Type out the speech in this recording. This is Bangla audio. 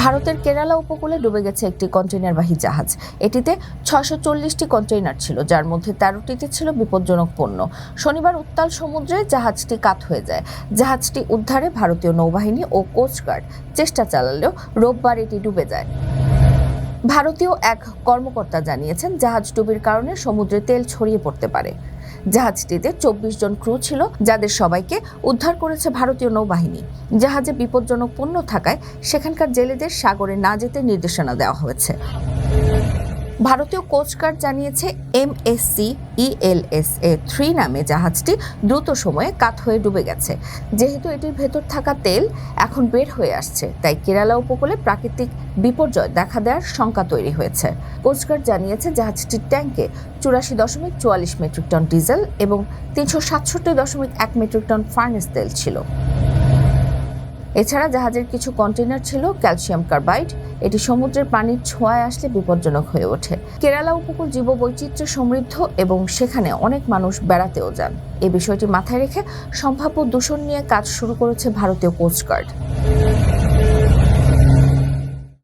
ভারতের কেরালা উপকূলে ডুবে গেছে একটি কন্টেইনারবাহী জাহাজ। এটিতে ছয়শো চল্লিশটি কন্টেইনার ছিল, যার মধ্যে তেরোটিতে ছিল বিপজ্জনক পণ্য। শনিবার উত্তাল সমুদ্রে জাহাজটি কাত হয়ে যায়। জাহাজটি উদ্ধারে ভারতীয় নৌবাহিনী ও কোস্টগার্ড চেষ্টা চালালেও রোববার এটি ডুবে যায়। ভারতীয় এক কর্মকর্তা জানিয়েছেন, জাহাজ ডুবির কারণে সমুদ্রে তেল ছড়িয়ে পড়তে পারে। জাহাজটিতে চব্বিশ জন ক্রু ছিল, যাদের সবাইকে উদ্ধার করেছে ভারতীয় নৌবাহিনী। জাহাজে বিপজ্জনক পণ্য থাকায় সেখানকার জেলেদের সাগরে না যেতে নির্দেশনা দেওয়া হয়েছে। ভারতীয় কোস্টগার্ড জানিয়েছে এমএসসি ইএলএসএ থ্রি নামে জাহাজটি দ্রুত সময়ে কাত হয়ে ডুবে গেছে। যেহেতু এটির ভেতর থাকা তেল এখন বের হয়ে আসছে, তাই কেরালা উপকূলে প্রাকৃতিক বিপর্যয় দেখা দেওয়ার শঙ্কা তৈরি হয়েছে। কোস্টগার্ড জানিয়েছে জাহাজটির ট্যাঙ্কে চুরাশি দশমিক চুয়াল্লিশ মেট্রিক টন ডিজেল এবং তিনশো সাতষট্টি দশমিক এক মেট্রিক টন ফার্নেস তেল ছিল। এছাড়া জাহাজের কিছু কন্টেনার ছিল, ক্যালসিয়াম কার্বাইড। এটি সমুদ্রের পানির ছোঁয়ায় আসলে বিপজ্জনক হয়ে ওঠে। কেরালা উপকূল জীববৈচিত্র্য সমৃদ্ধ এবং সেখানে অনেক মানুষ বেড়াতেও যান। এ বিষয়টি মাথায় রেখে সম্ভাব্য দূষণ নিয়ে কাজ শুরু করেছে ভারতীয় কোস্টগার্ড